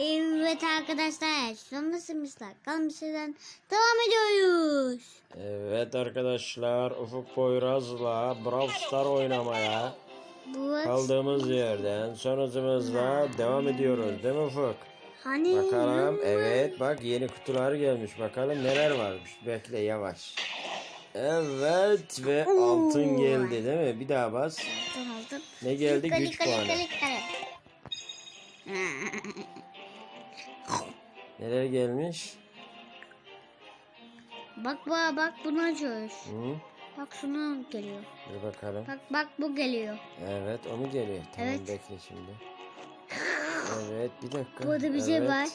Evet arkadaşlar sonrasımızda kalmışızdan devam ediyoruz. Evet arkadaşlar Ufuk Poyraz'la Brawl Star oynamaya Bu kaldığımız yerden son hızımızla devam ediyoruz değil mi Ufuk? hani Bakalım evet bak yeni kutular gelmiş bakalım neler varmış bekle yavaş. Evet ve altın geldi değil mi? Bir daha bas. Altın aldım. Ne geldi? Güç puanı. Neler gelmiş? Bak bak bak bunu açıyoruz. Hı? Bak şunu geliyor. Bir bakalım. Bak bak bu geliyor. Evet o mu geliyor? Tamam Evet. bekle şimdi. Evet bir dakika. Burada bir şey Evet. var.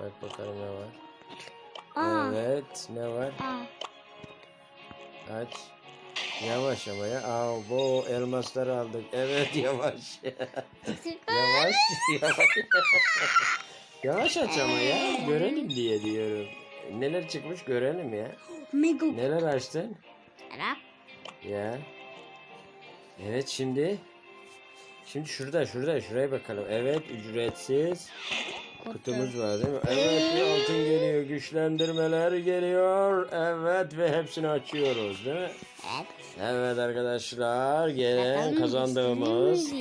Bak bakalım ne var. Aa. Evet ne var? Aa. Aç. Yavaş ama ya. Aa, bu elmasları aldık. Evet yavaş. yavaş. Yavaş. Yavaş aç ama ya. Görelim diye diyorum. Neler çıkmış görelim ya. Mega. Neler açtın? Arap. Ya. Evet şimdi. Şimdi şurada şurada şuraya bakalım. Evet ücretsiz. Kutumuz var değil mi? Evet bir altın geliyor. Güçlendirmeler geliyor. Evet ve hepsini açıyoruz değil mi? Evet. Evet arkadaşlar gelen kazandığımız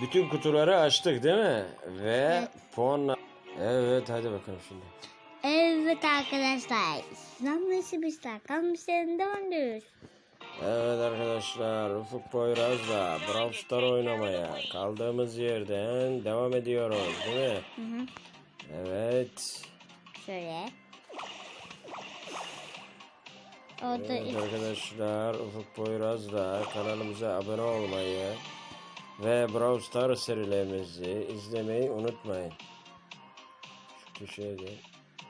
bütün kutuları açtık değil mi? Ve puanla Evet hadi bakalım şimdi. Evet arkadaşlar. Sonrasımızda kalmışızdan devam ediyoruz. Evet arkadaşlar Ufuk Poyraz'la Brawl Star oynamaya kaldığımız yerden devam ediyoruz değil mi? Hı hı. Evet. Şöyle. Orada Evet arkadaşlar Ufuk Poyraz'la kanalımıza abone olmayı ve Brawl Star serilerimizi izlemeyi unutmayın. Köşeye gel.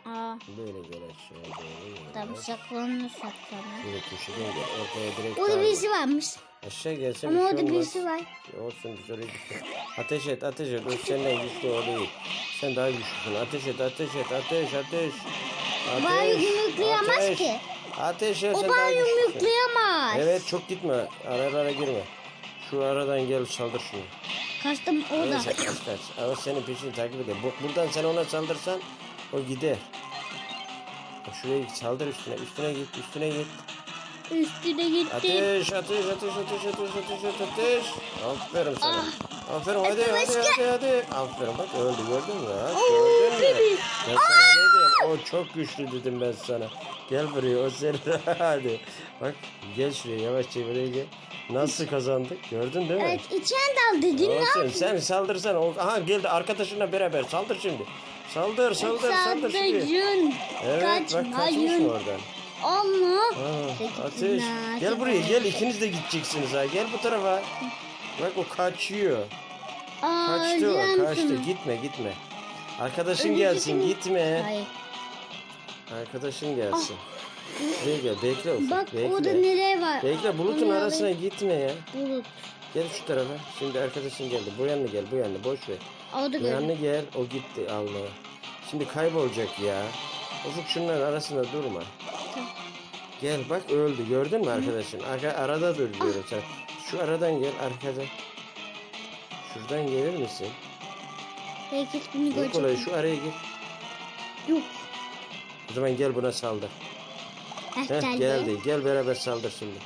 Aa, Böyle gel aşağıya doğru. tam Evet. saklanır saklanır. Şöyle köşeden gel. Ortaya direkt Orada kalma. birisi varmış. Aşağı gelsen Ama orada şey birisi var. Olsun biz oraya gittik. Ateş et ateş et. O senden güçlü o değil. Sen daha güçlüsün. Ateş et ateş et ateş ateş. Ateş, yumruklayamaz ateş. ki. Ateş et O sen daha güçlüsün. yumruklayamaz. Evet çok gitme. Aralara girme. Şu aradan gel saldır şunu. Kaçtım orada. Neyse kaç. Ama senin peşini takip eder. Bu, buradan sen ona saldırsan o gider. Bak Şuraya git saldır üstüne. Üstüne git üstüne git. Üstüne gitti. Ateş, ateş, ateş, ateş, ateş, ateş, ateş, ateş. Aferin sana. Ah. Aferin hadi, hadi, hadi, hadi. Aferin bak öldü gördün mü? Ha? Gördün mü? Ben sana dedim. O çok güçlü dedim ben sana. Gel buraya o seni hadi. Bak gel şuraya yavaşça buraya gel. Nasıl kazandık gördün değil mi? Evet içen dal dedin ne Olsun sen saldırsan. O, aha geldi arkadaşınla beraber saldır şimdi. Saldır saldır saldır şimdi. Saldırın. Evet bak kaçmış oradan? Allah. Peki, ateş. Gel buraya gel ikiniz de gideceksiniz ha. Gel bu tarafa. Bak o kaçıyor. Aa, Kaçtı o kaçtı. Gitme gitme. Arkadaşın Öldürdü gelsin gitme. Hayır. Arkadaşın gelsin. Buraya gel bekle ufak Bak bekle. orada neler var? Bekle bulutun Onları- arasına gitme ya. Bulut. Gel şu tarafa. Şimdi arkadaşın geldi. Bu yanına gel bu yanına boş ver. Orada Bu yanına gel. O gitti Allah. Şimdi kaybolacak ya. Ufuk şunların arasında durma. Gel bak öldü gördün mü arkadaşın? Arka, arada dur diyorum sen. Şu aradan gel arkada. Şuradan gelir misin? Belki bunu görecek. şu araya gir. Yok. O zaman gel buna saldır. Heh, geldi. geldi. Gel beraber saldır şimdi.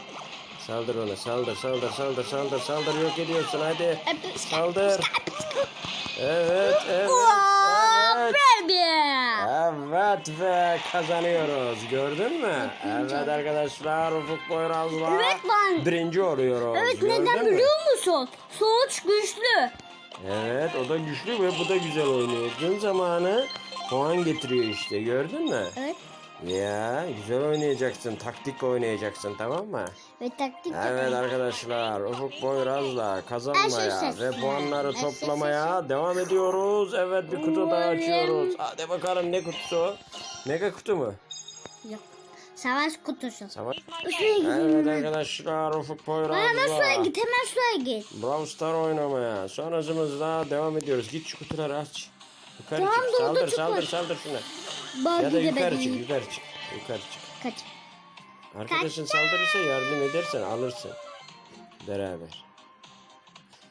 Saldır ona. Saldır, saldır, saldır, saldır, saldır. Yok ediyorsun hadi. Saldır. Evet, evet, evet. Evet ve kazanıyoruz. Gördün mü? Evet arkadaşlar Ufuk Boyraz'la Evet lan. birinci oluyoruz. Evet Gördün neden mü? biliyor musun? Sonuç güçlü. Evet o da güçlü ve bu da güzel oynuyor. Gün zamanı puan getiriyor işte gördün mü? Evet. Ya güzel oynayacaksın, taktik oynayacaksın tamam mı? Ve taktik Evet arkadaşlar Ufuk Boyraz'la kazanmaya ve puanları toplamaya devam ediyoruz. Evet bir kutu daha açıyoruz. Hadi bakalım ne kutusu? Mega kutu mu? Yok. Savaş kutusu. Savaş. Evet arkadaşlar Ufuk Hemen şuraya Boyraz'la git. Hemen şuraya git. Brawl Star oynamaya. Sonrasımızda devam ediyoruz. Git şu kutuları aç. Yukarı Tamam, çık. Saldır çok saldır saldır şuna. Bak Ya da yukarı çık yukarı çık. Yukarı çık. Kaç. Arkadaşın saldırırsa yardım edersen alırsın. Beraber.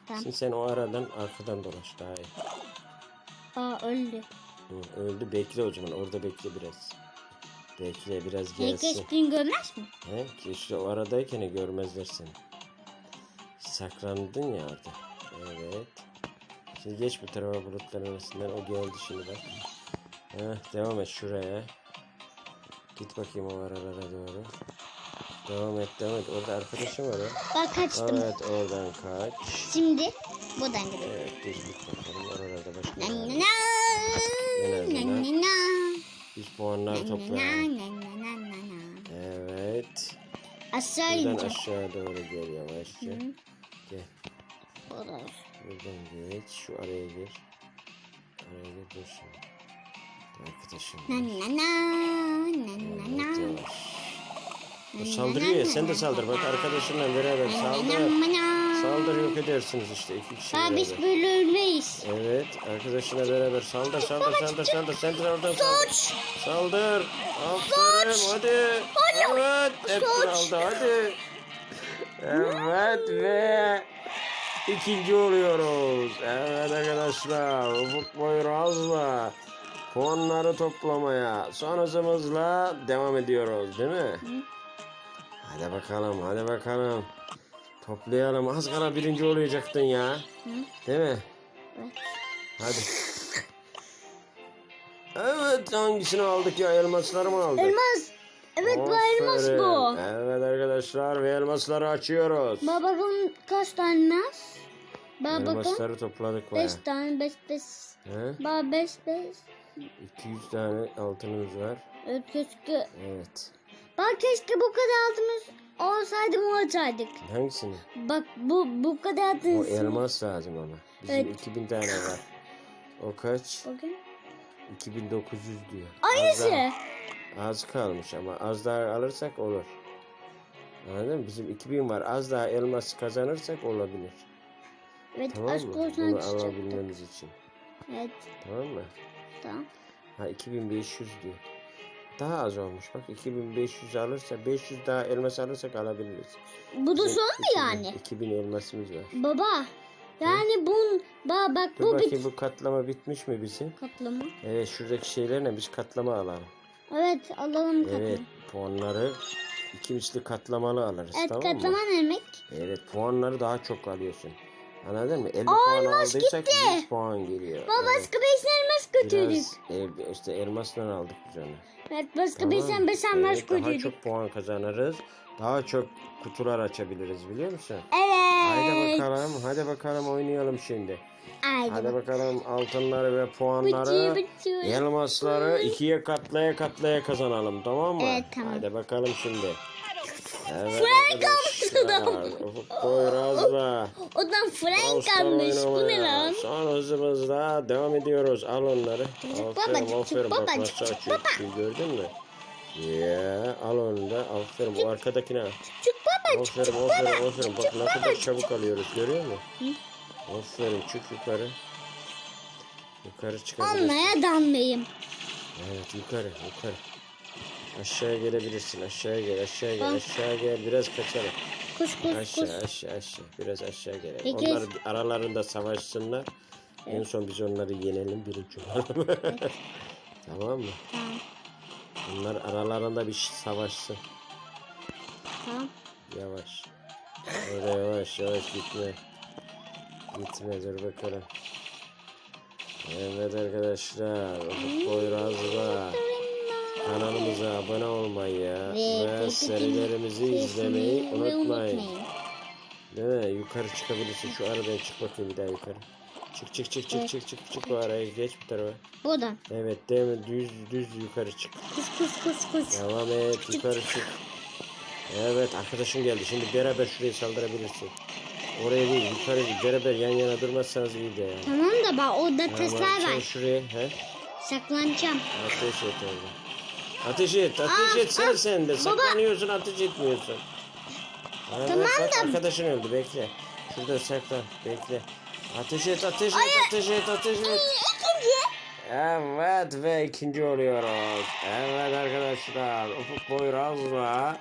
Tamam. Şimdi sen o aradan arkadan dolaş daha iyi. Aa öldü. Hı, öldü bekle o zaman orada bekle biraz. Bekle biraz Herkes gelsin. gün görmez mi? He? Ki işte o aradayken görmezler seni. Saklandın ya orada. Evet. Şimdi geç bu tarafa bulutların arasından. O geldi şimdi bak. Heh, devam et şuraya. Git bakayım o aralara doğru. Devam et devam et. Orada arkadaşım var ya. Bak kaçtım. Evet oradan kaç. Şimdi buradan gidiyorum. Evet düz git bakalım. Oralarda başka ne var? En azından biz puanlar toplayalım. Evet. Aşağı Buradan ineceğim. aşağı doğru gel yavaşça. Hı. Gel. Buradan. Buradan geç. Şu araya gir. Araya gir. Dur şimdi. Arkadaşım. Na na na na na na. O saldırıyor ya sen de saldır. Bak arkadaşınla beraber saldır. Saldır yok edersiniz işte iki kişi Aa, biz beraber. böyle ölmeyiz. Evet arkadaşınla beraber saldır saldır saldır saldır. Sen de oradan saldır. Saldır. Aferin hadi. Evet. Hepsini aldı hadi. Evet ve ikinci oluyoruz. Evet arkadaşlar Ufuk Boyraz'la puanları toplamaya son hızımızla devam ediyoruz değil mi? Hadi bakalım hadi bakalım. Toplayalım. Az kala birinci olacaktın ya. Hı? Değil mi? Evet. Hadi. Evet hangisini aldık ya elmasları mı aldık? Elmas. Evet bu elmas Aferin. bu. Evet arkadaşlar ve elmasları açıyoruz. Babamın kaç tane elmas? Babamın Elmasları topladık baya. beş tane beş beş. He? Baba beş beş. 200 tane altınımız var. Evet keşke. Evet. Bak keşke bu kadar altımız olsaydı mı olsaydık. Hangisini? Bak bu bu kadar O altımız. elmas lazım ama. Bizim Evet. 2000 tane var. O kaç? Bakın. 2900 diyor. Aynısı. Az, daha- az kalmış ama az daha alırsak olur. Anladın mı? Bizim 2000 var. Az daha elmas kazanırsak olabilir. Evet Tamam aşk mı? Bunu çıkacaktı. alabilmemiz için. Evet Tamam mı? tamam. Ha 2500 diyor. Daha az olmuş bak 2500 alırsa 500 daha elmas alırsak alabiliriz. Bu da Bizim son mu 2000 yani? 2000 elmasımız var. Baba. Yani bun ba bak Dur bu bakayım bit bu katlama bitmiş mi bizim? katlama. Evet şuradaki şeylerle biz katlama alalım. Evet alalım katlama. Evet Evet, puanları iki misli katlamalı alırız tamam katlama mı? ne demek? Evet puanları daha çok alıyorsun. Anladın mı? 50 Aa, puan aldıysak gitti. 100 puan geliyor. Baba Evet, başka beş elmas götürdük. biraz, e, işte elmasla aldık biz onu. Evet başka Tamam beş mı? beş elmas Evet, daha götürdük. çok puan kazanırız. Daha çok kutular açabiliriz biliyor musun? Evet. Haydi bakalım, hadi bakalım oynayalım şimdi. Haydi Hadi bak. bakalım altınları ve puanları, bıçı. elmasları ikiye katlaya katlaya kazanalım tamam mı? Evet, tamam. Hadi bakalım şimdi. Evet Frank almıştım. Ufuk Poyraz'la Odan Frank almış. Bu ne lan? Son hızımızla devam ediyoruz. Al onları. baba, Aferin aferin baba, bak nasıl açıyor gördün mü? Ya al onu da aferin bu arkadakine. Çık baba çık. Aferin aferin aferin bak ne kadar çabuk alıyoruz görüyor musun? Aferin çık yukarı. Yukarı çıkabilirsin. Almaya danmayayım. Evet yukarı yukarı. Aşağıya gelebilirsin aşağıya gel aşağıya gel aşağıya gel biraz kaçalım. Koş koş koş. Aşağı aşağı aşağı biraz aşağı gelelim. Peki. Onlar aralarında savaşsınlar. En son biz onları yenelim birinci olalım. tamam mı? Tamam. Bunlar aralarında bir savaşsın. Tamam. Yavaş. Öyle yavaş yavaş gitme. Gitme dur bakalım. Evet arkadaşlar. Poyraz'la kanalımıza abone olmayı ve serilerimizi izlemeyi unutmayın. Değil mi? Yukarı çıkabilirsin. Şu aradan çık bakayım bir daha yukarı. Çık çık çık çık Evet. çık çık çık bu araya geç bu tarafa. Buradan. Evet değil mi? Düz düz yukarı çık. Koş koş koş koş. Devam et yukarı çık. Evet arkadaşın geldi. Şimdi beraber şuraya saldırabilirsin. Oraya değil yukarı. Beraber yan yana durmazsanız iyi de yani. Tamam da bak orada taşlar sen var. şuraya he? Saklanacağım. Ateş et orada. Ateş et, ateş Aa, et sen aa, sen de. Saklanıyorsun, ateş etmiyorsun. Evet, Tamam bak, da- arkadaşın öldü, bekle. Şurada saklan, bekle. Ateş et, ateş et, ateş et, ateş et. İkinci. Evet ve ikinci oluyoruz. Evet arkadaşlar, Ufuk Boyraz'la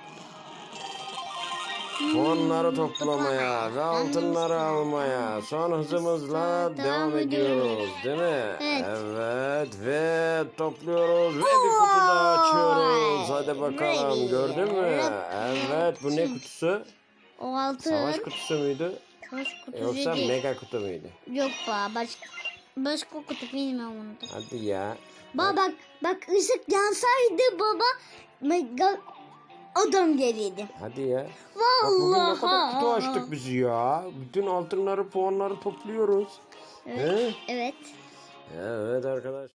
puanları toplamaya ve altınları almaya son hızımızla devam ediyoruz değil mi? Evet. Evet ve topluyoruz ve bir kutu daha açıyoruz. Hadi bakalım gördün mü? Evet bu ne kutusu? O altın. Savaş kutusu muydu? Savaş kutusu Yoksa değil. mega kutu muydu? Yok ba başka başka kutu bilmiyorum onu da. Hadi ya. Baba bak bak ışık yansaydı baba mega adam gelirdi. Hadi ya. Bak bugün ne Vallahi. kadar kutu açtık biz ya. Bütün altınları puanları topluyoruz. Evet. He? Evet. Evet arkadaş.